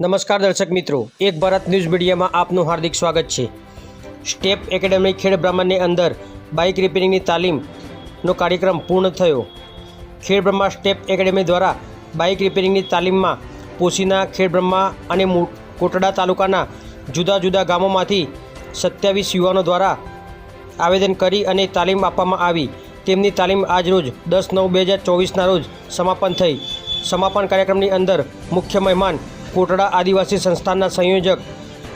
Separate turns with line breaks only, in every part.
નમસ્કાર દર્શક મિત્રો, એક ભારત ન્યૂઝ મીડિયામાં આપનું હાર્દિક સ્વાગત છે. સ્ટેપ એકેડેમી ખેડ બ્રહ્માંડની અંદર બાઇક રિપેરિંગની તાલીમનો કાર્યક્રમ પૂર્ણ થયો. ખેડ બ્રહ્મા સ્ટેપ એકેડેમી દ્વારા બાઇક રિપેરિંગની તાલીમમાં પોશીના, ખેડ બ્રહ્મા અને કોટડા તાલુકાના જુદા જુદા ગામોમાંથી સત્યાવીસ યુવાનો દ્વારા આવેદન કરી અને તાલીમ આપવામાં આવી. તેમની તાલીમ આજરોજ દસ નવ બે હજાર ચોવીસના રોજ સમાપન થઈ. સમાપન કાર્યક્રમની અંદર મુખ્ય મહેમાન કોટડા આદિવાસી સંસ્થાનના સંયોજક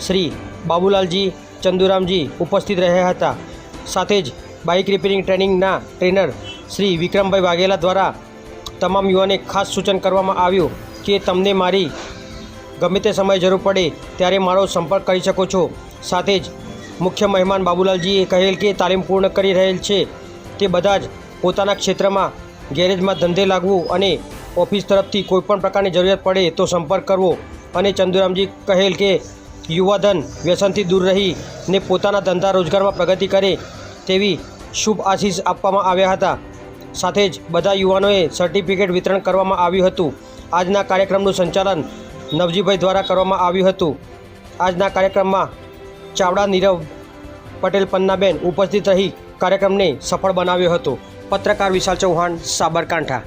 શ્રી બાબુલાલજી ચંદુરામજી ઉપસ્થિત રહ્યા હતા. સાથે જ બાઇક રિપેરિંગ ટ્રેનિંગના ટ્રેનર શ્રી વિક્રમભાઈ વાઘેલા દ્વારા તમામ યુવાને ખાસ સૂચન કરવામાં આવ્યું કે તમને મારી ગમે તે સમયે જરૂર પડે ત્યારે મારો સંપર્ક કરી શકો છો. સાથે જ મુખ્ય મહેમાન બાબુલાલજીએ કહેલ કે તાલીમ પૂર્ણ કરી રહેલ છે તે બધા જ પોતાના ક્ષેત્રમાં ગેરેજમાં ધંધે લાગવું અને ઓફિસ તરફથી કોઈપણ પ્રકારની જરૂરિયાત પડે તો સંપર્ક કરવો. અને ચંદુરામજી કહેલ કે યુવાધન વ્યસનથી દૂર રહી ને પોતાના ધંધા રોજગારમાં પ્રગતિ કરે તેવી શુભ આશીષ આપવામાં આવ્યા હતા. સાથે જ બધા યુવાનોએ સર્ટિફિકેટ વિતરણ કરવામાં આવ્યું હતું. આજના કાર્યક્રમનું સંચાલન નવજીભાઈ દ્વારા કરવામાં આવ્યું હતું. આજના કાર્યક્રમમાં ચાવડા નીરવ પટેલ પન્નાબેન ઉપસ્થિત રહી કાર્યક્રમને સફળ બનાવ્યો હતો. પત્રકાર વિશાલ ચૌહાણ, સાબરકાંઠા.